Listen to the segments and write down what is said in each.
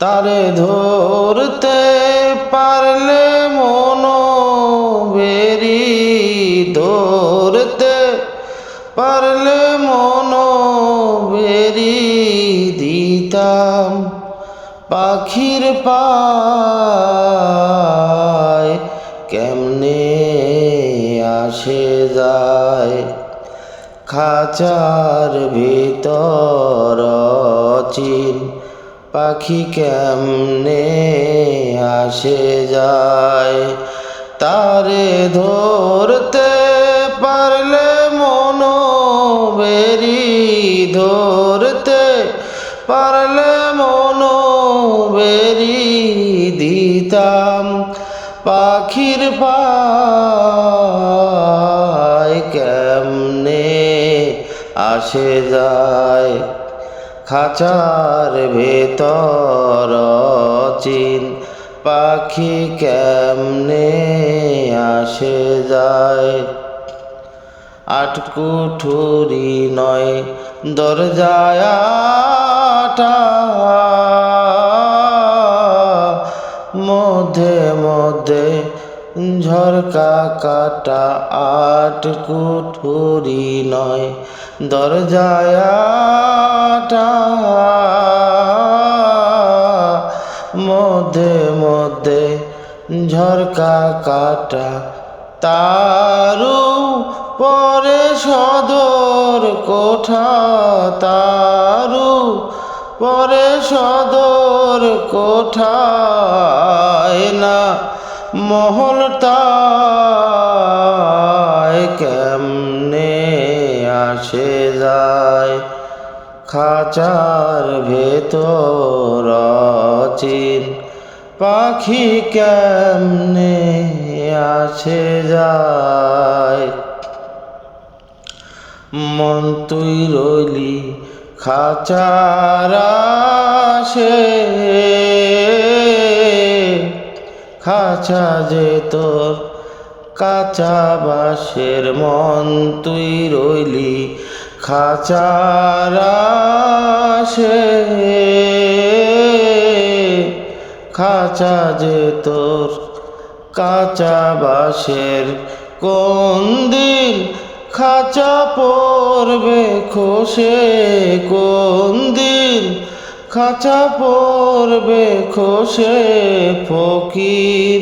তারে ধরতে পারলে মনো বেরি ধরতে পারলে মনো বেরি দিতাম পাখির পায় কেমনে আসে যায় খাঁচার ভিতর চিন পাখি কেমনে আসে যায়? তারে ধরতে পারলে মনো বেরি ধরতে পারলে মনো বেরি দিতাম পাখির পায় কেমনে আসে যায়? খাঁচার ভেতর চিন পাখি কেমনে আসে যায়? আট কুঠুরি নয় দরজায়টা মধ্যে মধ্যে ঝরকা কাটা আট কুঠুরি নয়, দরজায় মধ্যে মধ্যে ঝরকা কাটা তারু পরে সদর কোঠা তারু পরে সদর কোঠা। না মহলটায় কেমনে আসে যায়? খাঁচার ভেতর চিন পাখি কেমনে আসে যায়? মন তুই রইলি, খাঁচার আসে খাঁচা যে তোর কাঁচা বাসের মন, তুই রইলি খাঁচার আসে খাঁচা যে তোর কাঁচা বাসের কোন দিন খাঁচা পড়বে খোসে? কোন দিন খাঁচা পড়বে খোসে ফকির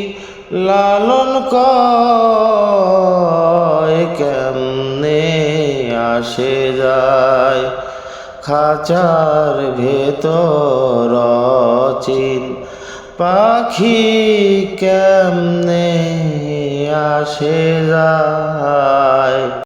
লালন কেমনে আসে যায় খাঁচার ভেতর চিন পাখি, কেমনে আসে যায়?